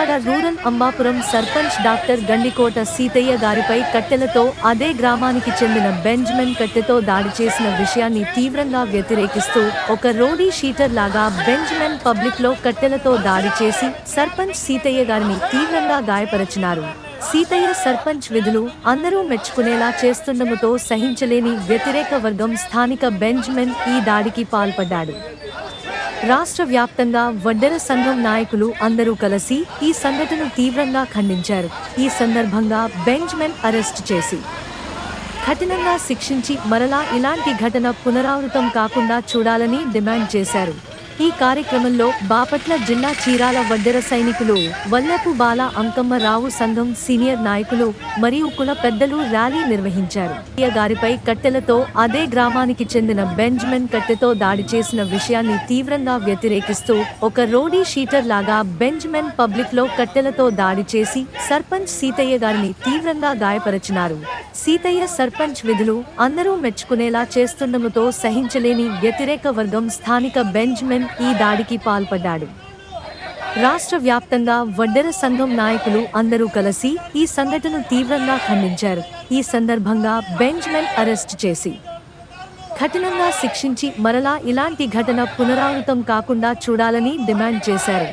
Vijayawada rural Ambapuram sarpanch doctor Gandikota Seethaiah గారిపై కట్టెలతో అదే గ్రామానికి చెందిన బెంజమిన్ కట్టెతో దాడి చేసిన విషయాన్ని తీవ్రంగా వ్యతిరేకిస్తూ ఒక రోడీ షీటర్ లాగా బెంజమిన్ పబ్లిక్లో కట్టెలతో దాడి చేసి సర్పంచ్ సీతయ్య గారిని తీవ్రంగా గాయపరచినారు. సీతయ్య సర్పంచ్ విధులు అందరూ మెచ్చుకునేలా చేస్తుండముతో సహించలేని వ్యతిరేక వర్గం స్థానిక బెంజమిన్ ఈ దాడికి పాల్పడ్డాడు. రాష్ట్ర వ్యాప్తంగా వడ్డెర సంఘం నాయకులు అందరూ కలిసి ఈ సంఘటన తీవ్రంగా ఖండించారు. ఈ సందర్భంగా బెంజ్మెన్ అరెస్ట్ చేసి కఠినంగా శిక్షించి మరలా ఇలాంటి ఘటన పునరావృతం కాకుండా చూడాలని డిమాండ్ చేశారు. ఈ కార్యక్రమంలో బాపట్ల జిల్లా చీరాల వడ్డెర సైనికులు వల్లపు బాల అంకమ్మ రావు సంఘం సీనియర్ నాయకులు మరియు కుల పెద్దలు ర్యాలీ నిర్వహించారు. గారిపై కట్టెలతో అదే గ్రామానికి చెందిన బెంజమిన్ కట్టెతో దాడి చేసిన విషయాన్ని తీవ్రంగా వ్యతిరేకిస్తూ ఒక రోడీ షీటర్ లాగా బెంజమిన్ పబ్లిక్లో కట్టెలతో దాడి చేసి సర్పంచ్ సీతయ్య గారిని తీవ్రంగా గాయపరచినారు. సీతయ్య సర్పంచ్ విధులు అందరూ మెచ్చుకునేలా చేస్తుండముతో సహించలేని వ్యతిరేక వర్గం స్థానిక బెంజమిన్ ఈ దాడికి పాల్పడ్డాడు. రాష్ట్ర వ్యాప్తంగా వడ్డెర సంఘం నాయకులు అందరూ కలిసి ఈ సంఘటన తీవ్రంగా ఖండించారు. ఈ సందర్భంగా బెంజ్మెన్ అరెస్ట్ చేసి. కఠినంగా శిక్షించి మరలా ఇలాంటి ఘటన పునరావృతం కాకుండా చూడాలని డిమాండ్ చేశారు.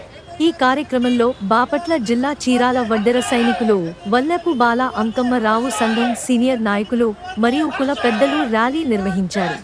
ఈ కార్యక్రమంలో బాపట్ల జిల్లా చీరాల వడ్డెర సైనికులు వల్లపు బాల అంకమ్మ రావు సంఘం సీనియర్ నాయకులు మరియు కుల పెద్దలు ర్యాలీ నిర్వహించారు.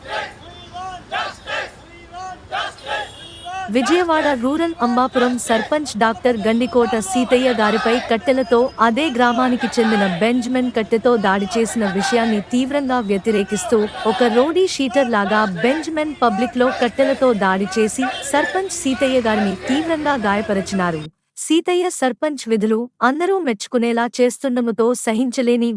విజయవాడ రూరల్ అంబాపురం సర్పంచ్ డాక్టర్ గండికోట సీతయ్య గారిపై కట్టెలతో అదే గ్రామానికి చెందిన బెంజమిన్ కట్టెతో దాడి చేసిన విషయాన్ని తీవ్రంగా వ్యతిరేకిస్తూ ఒక రోడీ షీటర్ లాగా బెంజమిన్ పబ్లిక్లో కట్టెలతో దాడి చేసి సర్పంచ్ సీతయ్య గారిని తీవ్రంగా గాయపరచినారు. సీతయ్య సర్పంచ్ విధులు అందరూ మెచ్చుకునేలా చేస్తుండముతో సహించలేని